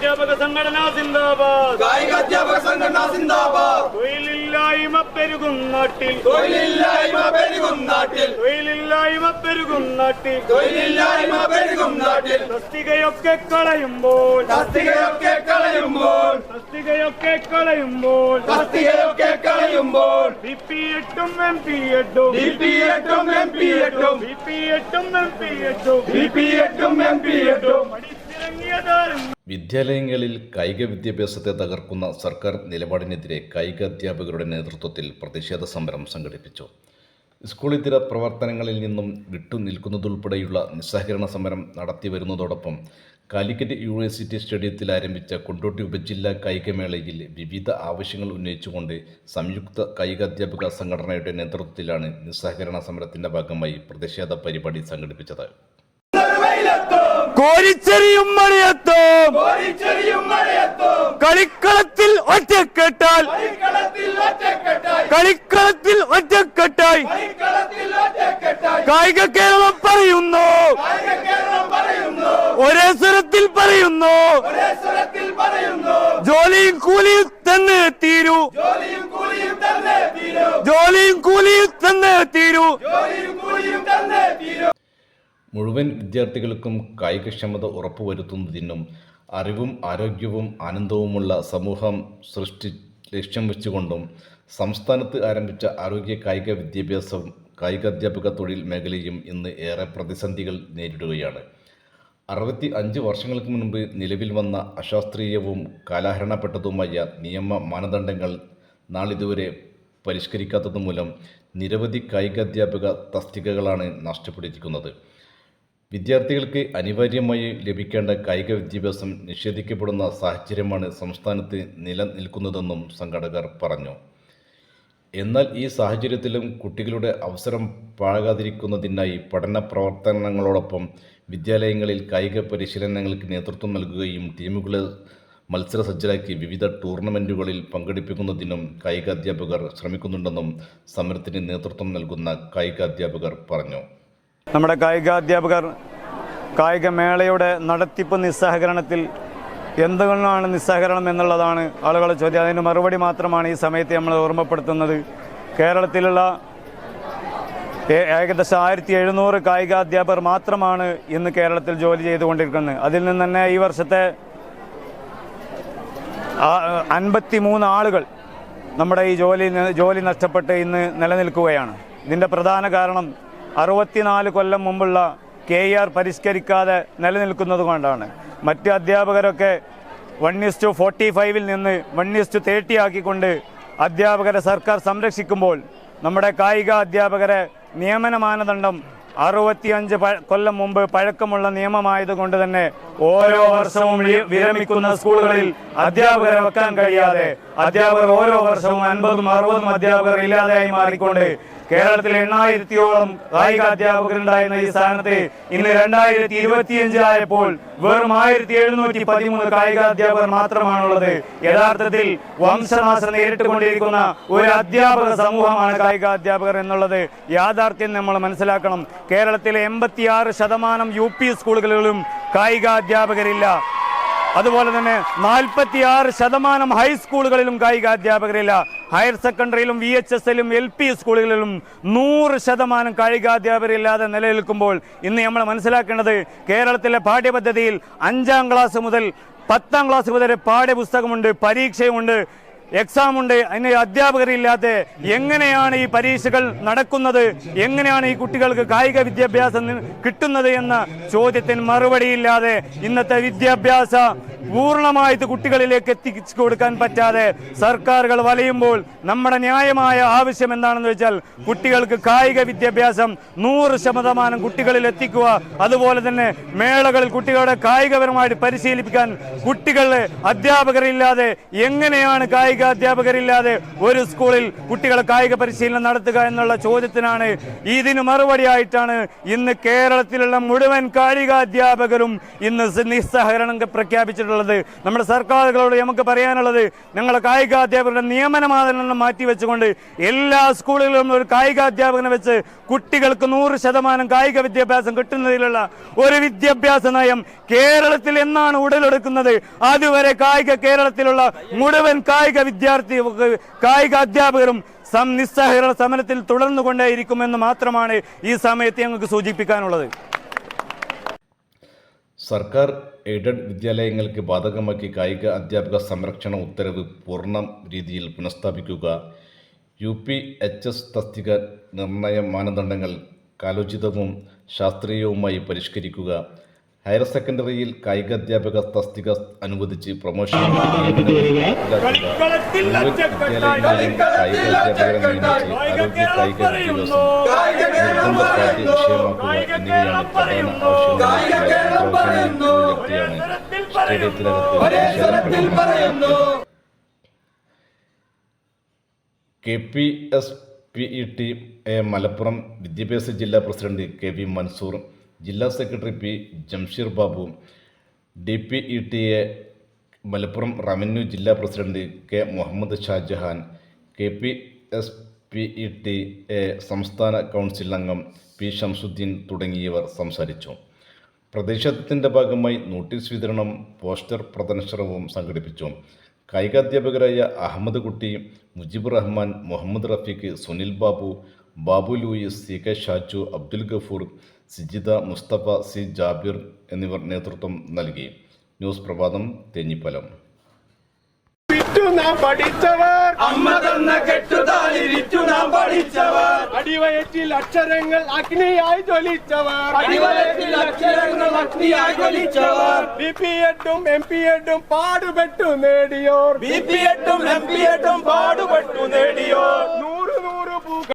കായികാധ്യാപക സംഘടന സിന്ദാബാദ്. കായികാധ്യാപക സംഘടന സിന്ദാബാദ്. തൊഴിലില്ലായ്മ പെരുകും നാട്ടിൽ. തൊഴിലില്ലായ്മ പെരുകും നാട്ടിൽ. തൊഴിലില്ലായ്മ പെരുകും നാട്ടിൽ. തൊഴിലില്ലായ്മ പെരുകും നാട്ടിൽ. തസ്തികയൊക്കെ കളയുമ്പോൾ. തസ്തികയൊക്കെ കളയുമ്പോൾ. തസ്തികയൊക്കെ കളയുമ്പോൾ. തസ്തികയൊക്കെ കളയുമ്പോൾ. ബി പി എട്ടും എം പി എട്ടും ബി പി എട്ടും എം പി എട്ടും ബി പി എട്ടും എം പി എട്ടും ബി പി എട്ടും എം പി എട്ടും പഠിച്ചിറങ്ങിയതാരും വിദ്യാലയങ്ങളിൽ കായിക വിദ്യാഭ്യാസത്തെ തകർക്കുന്ന സർക്കാർ നിലപാടിനെതിരെ കായിക അധ്യാപകരുടെ നേതൃത്വത്തിൽ പ്രതിഷേധ സമരം സംഘടിപ്പിച്ചു. സ്കൂളിതര പ്രവർത്തനങ്ങളിൽ നിന്നും വിട്ടുനിൽക്കുന്നതുൾപ്പെടെയുള്ള നിസ്സഹകരണ സമരം നടത്തി വരുന്നതോടൊപ്പം കാലിക്കറ്റ് യൂണിവേഴ്സിറ്റി സ്റ്റേഡിയത്തിൽ ആരംഭിച്ച കൊണ്ടോട്ടി ഉപജില്ലാ കായികമേളയിൽ വിവിധ ആവശ്യങ്ങൾ ഉന്നയിച്ചുകൊണ്ട് സംയുക്ത കായിക അധ്യാപക സംഘടനയുടെ നേതൃത്വത്തിലാണ് നിസ്സഹകരണ സമരത്തിന്റെ ഭാഗമായി പ്രതിഷേധ പരിപാടി സംഘടിപ്പിച്ചത്. കോരിച്ചെറിയും മഴയത്തും കളിക്കളത്തിൽ ഒറ്റക്കെട്ടാൽ കളിക്കളത്തിൽ ഒറ്റക്കെട്ടായി. കായിക കേരളം പറയുന്നു. ഒരേ സ്വരത്തിൽ പറയുന്നു. ജോലിയും കൂലിയും തന്നെ തീരൂ. ജോലിയും കൂലിയും തന്നെ തീരൂ. മുഴുവൻ വിദ്യാർത്ഥികൾക്കും കായികക്ഷമത ഉറപ്പുവരുത്തുന്നതിനും അറിവും ആരോഗ്യവും ആനന്ദവുമുള്ള സമൂഹം സൃഷ്ടി ലക്ഷ്യം വെച്ചുകൊണ്ടും സംസ്ഥാനത്ത് ആരംഭിച്ച ആരോഗ്യ കായിക വിദ്യാഭ്യാസം കായികാധ്യാപക തൊഴിൽ മേഖലയും ഇന്ന് ഏറെ പ്രതിസന്ധികൾ നേരിടുകയാണ്. അറുപത്തി അഞ്ച് വർഷങ്ങൾക്ക് മുൻപ് നിലവിൽ വന്ന അശാസ്ത്രീയവും കാലഹരണപ്പെട്ടതുമായ നിയമ മാനദണ്ഡങ്ങൾ നാളിതുവരെ പരിഷ്കരിക്കാത്തതുമൂലം നിരവധി കായികാധ്യാപക തസ്തികകളാണ് നഷ്ടപ്പെട്ടിരിക്കുന്നത്. വിദ്യാർത്ഥികൾക്ക് അനിവാര്യമായി ലഭിക്കേണ്ട കായിക വിദ്യാഭ്യാസം നിഷേധിക്കപ്പെടുന്ന സാഹചര്യമാണ് സംസ്ഥാനത്ത് നിലനിൽക്കുന്നതെന്നും സംഘടകർ പറഞ്ഞു. എന്നാൽ ഈ സാഹചര്യത്തിലും കുട്ടികളുടെ അവസരം പാഴാകാതിരിക്കുന്നതിനായി പഠന പ്രവർത്തനങ്ങളോടൊപ്പം വിദ്യാലയങ്ങളിൽ കായിക പരിശീലനങ്ങൾക്ക് നേതൃത്വം നൽകുകയും ടീമുകളെ മത്സര മത്സരസജ്ജരാക്കി വിവിധ ടൂർണമെന്റുകളിൽ പങ്കെടുപ്പിക്കുന്നതിനും കായികാധ്യാപകർ ശ്രമിക്കുന്നുണ്ടെന്നും സമരത്തിന് നേതൃത്വം നൽകുന്ന കായികാധ്യാപകർ പറഞ്ഞു. നമ്മുടെ കായികാധ്യാപകർ കായികമേളയുടെ നടത്തിപ്പ് നിസ്സഹകരണത്തിൽ എന്തുകൊണ്ടാണ് നിസ്സഹകരണം എന്നുള്ളതാണ് ആളുകളെ ചോദ്യം. അതിന് മറുപടി മാത്രമാണ് ഈ സമയത്ത് നമ്മൾ ഓർമ്മപ്പെടുത്തുന്നത്. കേരളത്തിലുള്ള ഏകദേശം ആയിരത്തി എഴുന്നൂറ് കായികാധ്യാപകർ മാത്രമാണ് ഇന്ന് കേരളത്തിൽ ജോലി ചെയ്തുകൊണ്ടിരിക്കുന്നത്. അതിൽ നിന്ന് തന്നെ ഈ വർഷത്തെ അൻപത്തി മൂന്ന് ആളുകൾ നമ്മുടെ ഈ ജോലി ജോലി നഷ്ടപ്പെട്ട് ഇന്ന് നിലനിൽക്കുകയാണ്. ഇതിന്റെ പ്രധാന കാരണം അറുപത്തിനാല് കൊല്ലം മുമ്പുള്ള കെ ആർ പരിഷ്കരിക്കാതെ നിലനിൽക്കുന്നത് കൊണ്ടാണ്. മറ്റ് അധ്യാപകരൊക്കെ വൺ ഇസ് ടു ഫോർട്ടി ഫൈവിൽ നിന്ന് വൺ ഇസ് ടു തേർട്ടി ആക്കിക്കൊണ്ട് അധ്യാപകരെ സർക്കാർ സംരക്ഷിക്കുമ്പോൾ നമ്മുടെ കായിക അധ്യാപകരെ നിയമന മാനദണ്ഡം അറുപത്തിയഞ്ച് കൊല്ലം മുമ്പ് പഴക്കമുള്ള നിയമമായതുകൊണ്ട് തന്നെ ഓരോ വർഷവും വിരമിക്കുന്ന സ്കൂളുകളിൽ അധ്യാപകരെ വെക്കാൻ കഴിയാതെ അധ്യാപകർ ഓരോ വർഷവും അൻപതും അറുപതും അധ്യാപകർ ഇല്ലാതെയായി മാറിക്കൊണ്ട് കേരളത്തിൽ എണ്ണായിരത്തിയോളം കായിക അധ്യാപകരുണ്ടായിരുന്ന ഈ സ്ഥാനത്തെ ഇന്ന് രണ്ടായിരത്തി ഇരുപത്തിയഞ്ച് ആയപ്പോൾ വെറും ആയിരത്തി എഴുന്നൂറ്റി പതിമൂന്ന് കായിക അധ്യാപകർ മാത്രമാണുള്ളത്. യഥാർത്ഥത്തിൽ വംശനാശം നേരിട്ടുകൊണ്ടിരിക്കുന്ന ഒരു അധ്യാപക സമൂഹമാണ് കായിക അധ്യാപകർ എന്നുള്ളത് യാഥാർത്ഥ്യം നമ്മൾ മനസ്സിലാക്കണം. കേരളത്തിലെ എൺപത്തിയാറ് ശതമാനം യു പി സ്കൂളുകളിലും കായിക അധ്യാപകരില്ല. അതുപോലെ തന്നെ നാൽപ്പത്തിയാറ് ശതമാനം ഹൈസ്കൂളുകളിലും കായിക അധ്യാപകരില്ല ഹയർ സെക്കൻഡറിയിലും വി എച്ച് എസ് എല്ലും എൽ പി സ്കൂളുകളിലും നൂറ് ശതമാനം കായികാധ്യാപകരില്ലാതെ നിലനിൽക്കുമ്പോൾ ഇന്ന് നമ്മൾ മനസ്സിലാക്കേണ്ടത് കേരളത്തിലെ പാഠ്യപദ്ധതിയിൽ അഞ്ചാം ക്ലാസ് മുതൽ പത്താം ക്ലാസ് വരെ പാഠ്യപുസ്തകമുണ്ട് പരീക്ഷയുമുണ്ട്. എക്സാം ഉണ്ട്. അതിന് അധ്യാപകരില്ലാതെ എങ്ങനെയാണ് ഈ പരീക്ഷകൾ നടക്കുന്നത്? എങ്ങനെയാണ് ഈ കുട്ടികൾക്ക് കായിക വിദ്യാഭ്യാസം കിട്ടുന്നത് എന്ന ചോദ്യത്തിന് മറുപടിയില്ലാതെ ഇന്നത്തെ വിദ്യാഭ്യാസ പൂർണമായിട്ട് കുട്ടികളിലേക്ക് എത്തിച്ചു കൊടുക്കാൻ പറ്റാതെ സർക്കാരുകൾ വലയുമ്പോൾ നമ്മുടെ ന്യായമായ ആവശ്യം എന്താണെന്ന് വെച്ചാൽ കുട്ടികൾക്ക് കായിക വിദ്യാഭ്യാസം നൂറ് ശതമാനം കുട്ടികളിൽ എത്തിക്കുക. അതുപോലെ തന്നെ മേളകളിൽ കുട്ടികളെ കായികപരമായിട്ട് പരിശീലിപ്പിക്കാൻ കുട്ടികളെ അധ്യാപകരില്ലാതെ എങ്ങനെയാണ് കായിക കായിക അധ്യാപകരില്ലാതെ ഒരു സ്കൂളിൽ കുട്ടികൾ കായിക പരിശീലനം നടത്തുക എന്നുള്ള ചോദ്യത്തിനാണ് ഇതിന് മറുപടിയായിട്ടാണ് ഇന്ന് കേരളത്തിലുള്ള മുഴുവൻ കായിക അധ്യാപകരും ഇന്ന് നിസ്സഹകരണം പ്രഖ്യാപിച്ചിട്ടുള്ളത്. നമ്മുടെ സർക്കാരുകളോട് നമുക്ക് പറയാനുള്ളത് ഞങ്ങളെ കായിക അധ്യാപകരുടെ നിയമന മാനദണ്ഡം മാറ്റിവെച്ചുകൊണ്ട് എല്ലാ സ്കൂളുകളിലും ഒരു കായിക അധ്യാപകനെ വെച്ച് കുട്ടികൾക്ക് നൂറ് ശതമാനം കായിക വിദ്യാഭ്യാസം കിട്ടുന്നതിലുള്ള ഒരു വിദ്യാഭ്യാസ നയം കേരളത്തിൽ എന്നാണ് ഉടലെടുക്കുന്നത്. അതുവരെ കായിക കേരളത്തിലുള്ള മുഴുവൻ കായിക വിദ്യാർത്ഥി കായിക അധ്യാപകരും നിസ്സഹകരണ സമരത്തിൽ തുടർന്നുകൊണ്ടേയിരിക്കുമെന്ന് മാത്രമാണ് ഈ സമയത്ത് ഞങ്ങൾക്ക് സൂചിപ്പിക്കാനുള്ളത്. സർക്കാർ എയ്ഡഡ് വിദ്യാലയങ്ങൾക്ക് ബാധകമാക്കി കായിക അധ്യാപക സംരക്ഷണ ഉത്തരവ് പൂർണ രീതിയിൽ പുനഃസ്ഥാപിക്കുക. യു പി എച്ച് എസ് തസ്തിക നിർണയ മാനദണ്ഡങ്ങൾ കാലോചിതവും ശാസ്ത്രീയവുമായി പരിഷ്കരിക്കുക. ഹയർ സെക്കൻഡറിയിൽ കായികാധ്യാപക തസ്തിക അനുവദിച്ച് പ്രൊമോഷൻ വിദ്യാലയങ്ങളിലും കായികാധ്യാപകരെ നിയമിച്ച് ആരോഗ്യ കായിക വിദ്യാഭ്യാസം നിർബന്ധ പാഠ്യ വിഷയമാക്കുക എന്നിവയാണ് പ്രധാന ആവശ്യങ്ങൾ സ്റ്റേഡിയത്തിനകത്ത് പറയുന്നു. K P S P E T A Malappuram വിദ്യാഭ്യാസ ജില്ലാ പ്രസിഡന്റ് കെ വി മൻസൂർ ജില്ലാ secretary P Jamsheer Babu D P E T A Malappuram revenue ജില്ലാ president K Muhammad Shajahan K P S P E T A സംസ്ഥാന council അംഗം P Shamsuddin തുടങ്ങിയവർ സംസാരിച്ചു. പ്രതിഷേധത്തിന്റെ ഭാഗമായി നോട്ടീസ് വിതരണം പോസ്റ്റർ പ്രദർശനവും സംഘടിപ്പിച്ചു. കായികാധ്യാപകരായ Ahammed Kutty Mujeeb Rahman Muhammad Rafeeq Sunil Babu Babu Louis C K Shaju Abdul Gafoor Sijitha Musthafa C Jabir എന്നിവർ നേതൃത്വം നൽകി. ന്യൂസ് പ്രഭാതം തേഞ്ഞിപ്പലം. പഠിച്ചവർ. അമ്മ തന്ന കെട്ടുതാലിരിച്ചു നാം പഠിച്ചവർ. അടിവയറ്റിൽ അക്ഷരങ്ങൾ അഗ്നിയായി ജ്വലിച്ചവർ. അടിവയറ്റിൽ അക്ഷരങ്ങൾ അഗ്നിയായി ജ്വലിച്ചവർ. ബി പി എട്ടും എം പി എട്ടും പാടുപെട്ടു നേടിയോർ. ബി പി എട്ടും എം പി എട്ടും പാടുപെട്ടു നേടിയോർ. നൂറ് നൂറ് പൂക്കൾ